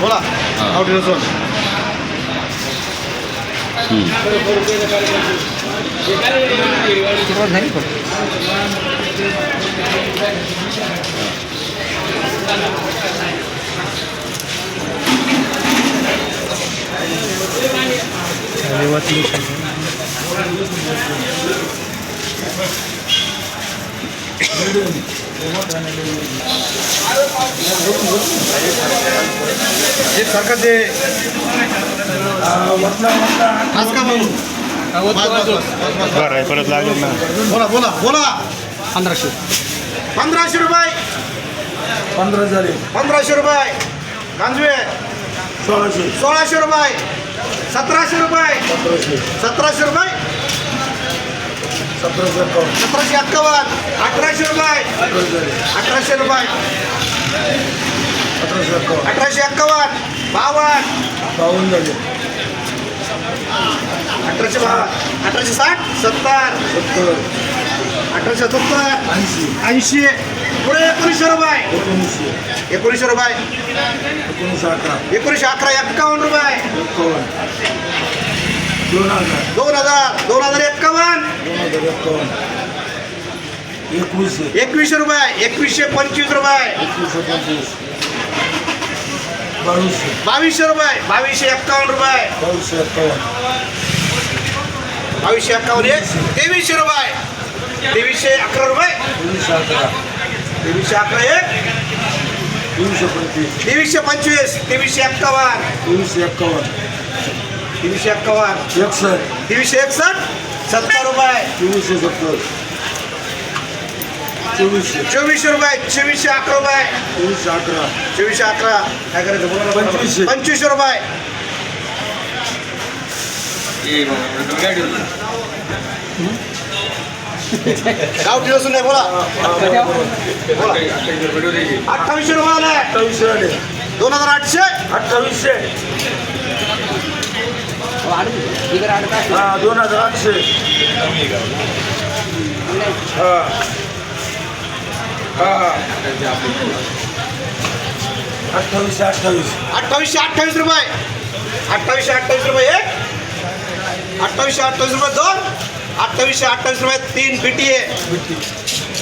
बोला गावठी लसूण एक सारखं ते आज का भाऊ बस, बस, बरं आहे परत लागेल ना बोला बोला बोला पंधराशे पंधराशे रुपये पंधरा झाले पंधराशे रुपये गांजवे सोळाशे सोळाशे रुपये सतराशे रुपये सतराशे रुपये सतराशे अकावन्न अठराशे रुपये. अठराशे रुपये. अठराशे अकावन्न अठराशे एक्कावन्न बावन्न. बावन्न झाले अठराशे बावन्न. अठराशे साठ. सत्तर. सत्तर अठराशे सत्तर. ऐंशी. ऐंशी पुढे एकोणीसशे रुपये. एकोणीसशे एकोणीसशे रुपये. एकोणीसशे अकरा. एकोणीसशे अकरा एक्कावन्न रुपये. एकावन्न दोन हजार दोन हजार. दोन हजार एक्कावन्न दोन हजार एकावन्न एकवीसशे. एकवीसशे रुपये एकवीसशे पंचवीस रुपये. एकवीसशे पंचवीस. बावीसशे. बावीसशे रुपये बावीसशे एक्कावन्न रुपये. बावीसशे एकावन्न. बावीसशे एक्कावन्न एक तेवीसशे रुपये. तेवीसशे अकरा रुपये. तेवीसशे अकरा. तेवीसशे अकरा एक. तेवीसशे पंचवीस. तेवीसशे पंचवीस तेवीसशे एक्कावन्न तेवीसशे एकावन्न. तेवीसशे एक्कावन्न एकसष्ट. तेवीसशे एकसष्ट. सत्तर रुपये. चोवीसशे सत्तर. चोवीसशे. चोवीसशे रुपये चोवीसशे अकरा रुपये. चोवीसशे अकरा. चोवीसशे अकरा. काय करायचं बोला. पंचवीसशे. पंचवीसशे रुपये. गावठी लसूण नाही बोला. बोला अठ्ठावीसशे रुपये अठ्ठावीसशे दोन हजार आठशे. अठ्ठावीसशे. हा दोन हज़ार आठशे हा हा हा अठ्ठावीसशे अठ्ठावीस अठ्ठावीसशे अठ्ठावीस रुपये अठ्ठावीसशे अठ्ठावीस रुपये एक अठ्ठावीसशे अठ्ठावीस रुपये दोन अठ्ठावीसशे अठ्ठावीस रुपये तीन पिटी आहे